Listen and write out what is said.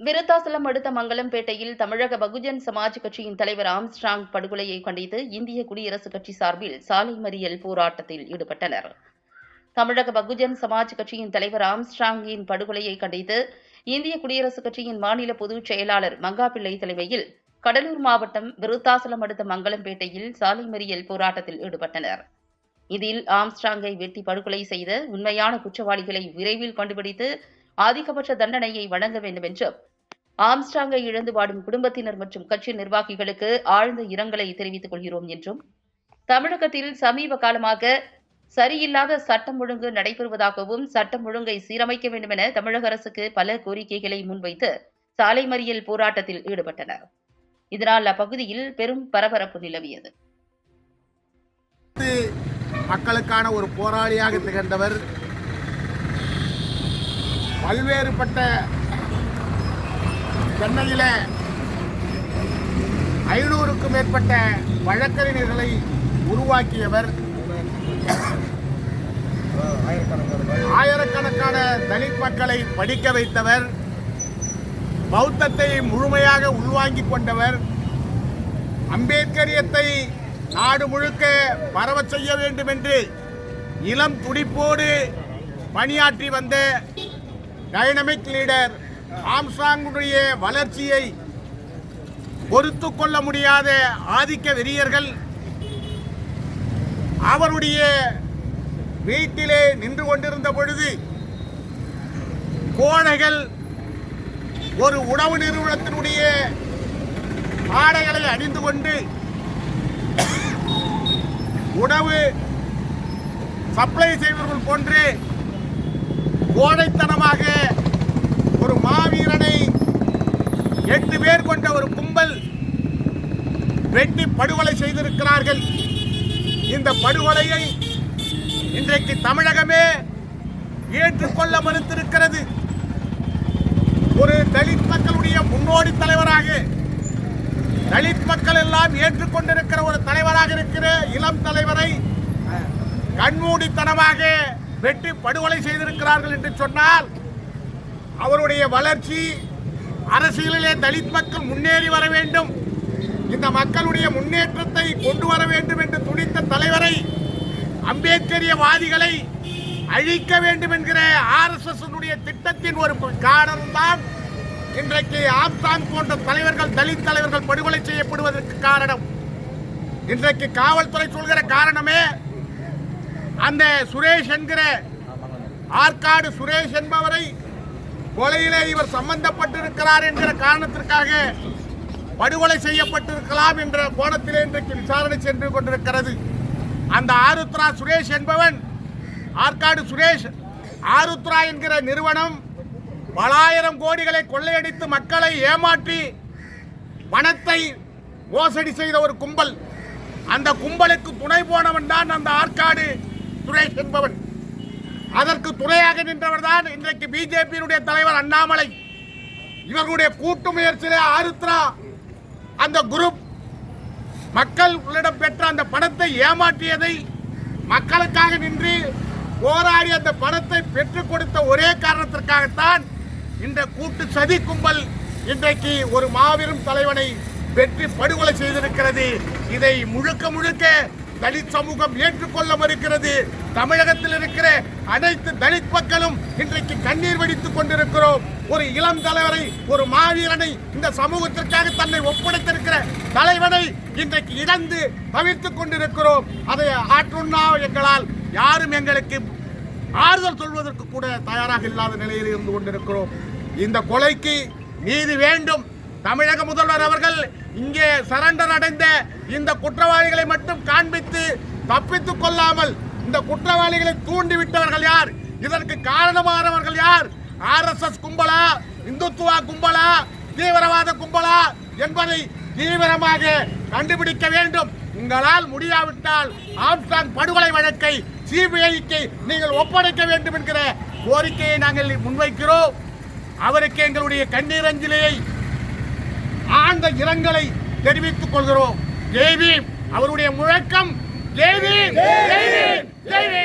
விருத்தாசலம் அடுத்த மங்கலம்பேட்டையில் தமிழக பகுஜன் சமாஜ் கட்சியின் தலைவர் ஆம்ஸ்ட்ராங் படுகொலையை கண்டித்து இந்திய குடியரசுக் கட்சி சார்பில் சாலை மறியல் போராட்டத்தில் ஈடுபட்டனர். தமிழக பகுஜன் சமாஜ் கட்சியின் தலைவர் ஆம்ஸ்ட்ராங்கின் படுகொலையை கண்டித்து இந்திய குடியரசுக் கட்சியின் மாநில பொதுச் செயலாளர் மங்காபிள்ளை தலைமையில் கடலூர் மாவட்டம் விருத்தாசலம் அடுத்த மங்கலம்பேட்டையில் சாலை மறியல் போராட்டத்தில் ஈடுபட்டனர். இதில் ஆம்ஸ்ட்ராங்கை வெட்டி படுகொலை செய்த உண்மையான குற்றவாளிகளை விரைவில் கண்டுபிடித்து அதிகபட்ச தண்டனையை வழங்க வேண்டும் என்றும் ஆம்ஸ்டாங்கை இழந்து வாடும் குடும்பத்தினர் மற்றும் கட்சி நிர்வாகிகளுக்கு ஆழ்ந்த இரங்கலை தெரிவித்துக் கொள்கிறோம் என்றும் தமிழகத்தில் சமீப காலமாக சரியில்லாத சட்டம் ஒழுங்கு நடைபெறுவதாகவும் சட்டம் ஒழுங்கை சீரமைக்க வேண்டும் என தமிழக அரசுக்கு பல கோரிக்கைகளை முன்வைத்து சாலை மறியல் போராட்டத்தில் ஈடுபட்டனர். இதனால் அப்பகுதியில் பெரும் பரபரப்பு நிலவியது. மக்களுக்கான ஒரு போராளியாக திகழ்ந்தவர் பல்வேறுபட்ட சென்னையில் ஐநூறுக்கும் மேற்பட்ட வழக்கறிஞர்களை உருவாக்கியவர் ஆயிரக்கணக்கான தலித் மக்களை படிக்க வைத்தவர் பௌத்தத்தை முழுமையாக உள்வாங்கிக் கொண்டவர் அம்பேத்கரியத்தை நாடு முழுக்க பரவ செய்ய வேண்டும் என்று இளம் துடிப்போடு பணியாற்றி வந்த டைனமிக் லீடர் ஆம்சாங்குடைய வளர்ச்சியை பொறுத்து கொள்ள முடியாத ஆதிக்க வெறியர்கள் அவருடைய வீட்டிலே நின்று கொண்டிருந்த பொழுது கோழைகள் ஒரு உணவு நிறுவனத்தினுடைய ஆடைகளை அணிந்து கொண்டு உணவு சப்ளை செய்வர்கள் போன்று கோடைத்தனமாக ஒரு மாவீரனை எட்டு பேர் கொண்ட ஒரு கும்பல் வெட்டி படுகொலை செய்திருக்கிறார்கள். இந்த படுகொலையை இன்றைக்கு தமிழகமே ஏற்றுக்கொள்ள மறுத்திருக்கிறது ஒரு தலித் மக்களுடைய முன்னோடி தலைவராக தலித் மக்கள் எல்லாம் ஏற்றுக்கொண்டிருக்கிற ஒரு தலைவராக இருக்கிற இளம் தலைவரை கண்மூடித்தனமாக வெட்டி படுகொலை செய்திருக்கிறார்கள் என்று சொன்னால் அவருடைய வளர்ச்சி அரசியலிலே தலித் மக்கள் முன்னேறி வர வேண்டும். இந்த மக்களுடைய முன்னேற்றத்தை கொண்டு வர வேண்டும் என்று துணித்த தலைவரை அம்பேத்கரியவாதிகளை அழிக்க வேண்டும் என்கிற ஆர்எஸ்எஸ் திட்டத்தின் ஒரு காரணம்தான் இன்றைக்கு ஆப்தான் போன்ற தலைவர்கள் தலித் தலைவர்கள் படுகொலை செய்யப்படுவதற்கு காரணம். இன்றைக்கு காவல்துறை சொல்கிற காரணமே அந்த சுரேஷ் என்கிற ஆற்காடு சுரேஷ் என்பவரை கொலையிலே இவர் சம்பந்தப்பட்டிருக்கிறார் என்கிற காரணத்திற்காக படுகொலை செய்யப்பட்டிருக்கலாம் என்ற கோணத்திலே இன்றைக்கு விசாரணை சென்று கொண்டிருக்கிறது. அந்த ஆருத்ரா சுரேஷ் என்பவன் ஆற்காடு சுரேஷ் ஆருத்ரா என்கிற நிறுவனம் பலாயிரம் கோடிகளை கொள்ளையடித்து மக்களை ஏமாற்றி பணத்தை மோசடி செய்த ஒரு கும்பல். அந்த கும்பலுக்கு துணை போனவன் தான் அந்த ஆற்காடு சுரேஷ் என்பவன். அதற்கு துணையாக நின்றவர் தான் இன்றைக்கு பிஜேபியினுடைய தலைவர் அண்ணாமலை. இவர்களுடைய கூட்டு முயற்சியிலே ஆருத்ரா அந்த குரூப் மக்கள் உள்ளிடம் பெற்ற அந்த பணத்தை ஏமாற்றியதை மக்களுக்காக நின்று போராடி அந்த பணத்தை பெற்றுக் கொடுத்த ஒரே காரணத்திற்காகத்தான் இந்த கூட்டு சதி கும்பல் இன்றைக்கு ஒரு மாபெரும் தலைவனை வெற்றி படுகொலை செய்திருக்கிறது. இதை முழுக்க முழுக்க தலித் சமூகம் ஏற்றுக்கொள்ள மறுக்கிறது தமிழகத்தில் இருக்கிற அனைத்து தலித் மக்களும் இன்றைக்கு கண்ணீர் வடித்துக் கொண்டிருக்கிறோம். ஒரு இளம் தலைவரை ஒரு மாவீரனை இந்த சமூகத்திற்காக தன்னை ஒப்படைத்திருக்கிற தலைவனை இன்றைக்கு இழந்து தவிர்த்துக் கொண்டிருக்கிறோம். அதை ஆற்றுண்ணா எங்களால் யாரும் எங்களுக்கு ஆறுதல் சொல்வதற்கு கூட தயாராக இல்லாத நிலையில் இருந்து கொண்டிருக்கிறோம். இந்த கொலைக்கு நீதி வேண்டும். தமிழக முதல்வர் அவர்கள் இங்கே சரண்டர் அடைந்த இந்த குற்றவாளிகளை மட்டும் காண்பித்து தப்பித்துக் கொள்ளாமல் இந்த குற்றவாளிகளை தூண்டிவிட்டவர்கள் யார்? இதற்கு காரணமானவர்கள் யார்? ஆர்எஸ்எஸ் கும்பலா? இந்துத்துவா கும்பலா? தீவிரவாத கும்பலா? என்பதை தீவிரமாக கண்டுபிடிக்க வேண்டும். உங்களால் முடியாவிட்டால் ஆம்ஸ்டாங் படுகொலை வழக்கை சிபிஐக்கு நீங்கள் ஒப்படைக்க வேண்டும் என்கிற கோரிக்கையை நாங்கள் முன்வைக்கிறோம். அவருக்கு எங்களுடைய கண்ணீர் அஞ்சலியை ஆழ்ந்த இரங்கலை தெரிவித்துக் கொள்கிறோம். ஜெய்பீம் அவருடைய முழக்கம் ஜெய்பீம் ஜெய்பீம் ஜெய்பீம்